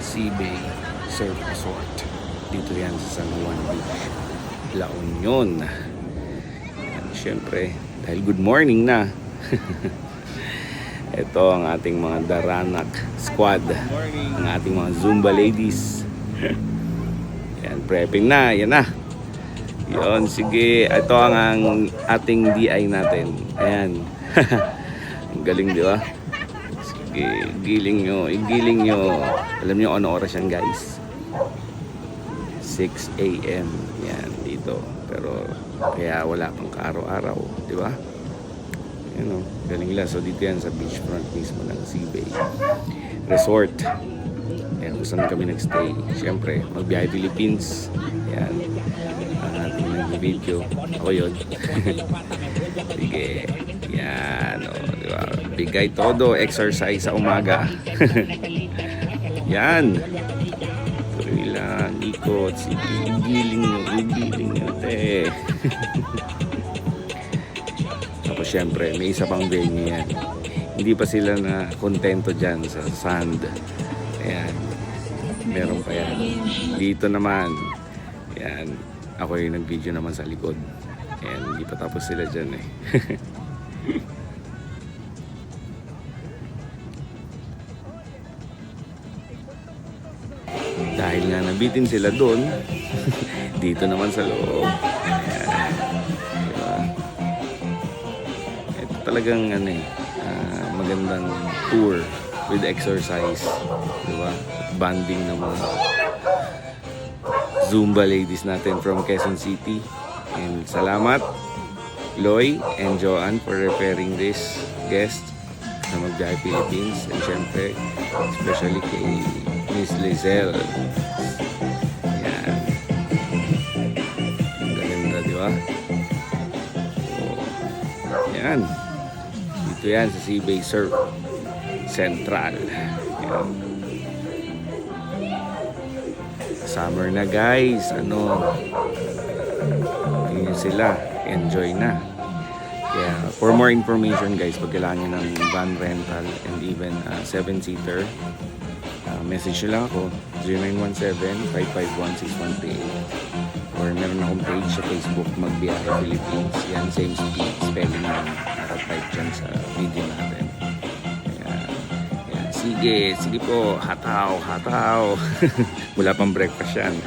Seabay Surf Resort. Dito yan sa San Juan Beach, La Union. Yan, syempre, dahil good morning na. Ito ang ating mga Daranak squad. Ang ating mga Zumba ladies. Yan, prepping na. Yan na. Yon, sige. Ito ang, ang ating DI natin. Ayan. ang galing, di ba? Giling nyo. Igiling nyo. Alam nyo ano oras yan, guys? 6 a.m. Yan, dito. Pero, kaya wala pang kaaraw-araw. Di ba? Yan o, galing lang. So, dito yan sa beachfront mismo ng Seabay Resort. Ayan, kung saan kami nagstay. Siyempre, magbiyahe Philippines. Yan. Ang ating nag-video. Ako yun. Sige. Yan. O, Bigay todo. Exercise sa umaga. Yan. Tuloy lang. Ikot. Sige. Igiling nyo. Igiling nyo. Tapos syempre, may isa pang venue yan. Hindi pa sila na kontento dyan sa sand. Ayan. Meron pa yan. Dito naman. Ayan. Ako yung nag-video naman sa likod. Ayan. Hindi pa tapos sila dyan eh. Dahil nga nabitin sila doon, dito naman sa loob. Ayan. Diba? Ito talagang ano eh, ah, magandang tour with exercise. Diba? Banding ng mga Zumba ladies natin from Quezon City. And salamat Loy and Joanne for repairing this guest na magbiyahe Philippines. And syempre, especially kay Miss Lizelle. Yan. Ang ganda, di ba? So, yan. Dito yan sa Seabay Surf Central. Yan. Summer na guys. Ano? Yun sila. Enjoy na. Kaya for more information guys, pag kailangan nyo ng van rental and even uh, 7-seater, uh, message lang ako 0917-551-6138 or meron akong page sa Facebook Magbiyahe Philippines. Yan same speed spelling na nakatype dyan sa video natin. Kaya, yan, sige sige po. Hataw hataw. Wala pang breakfast yan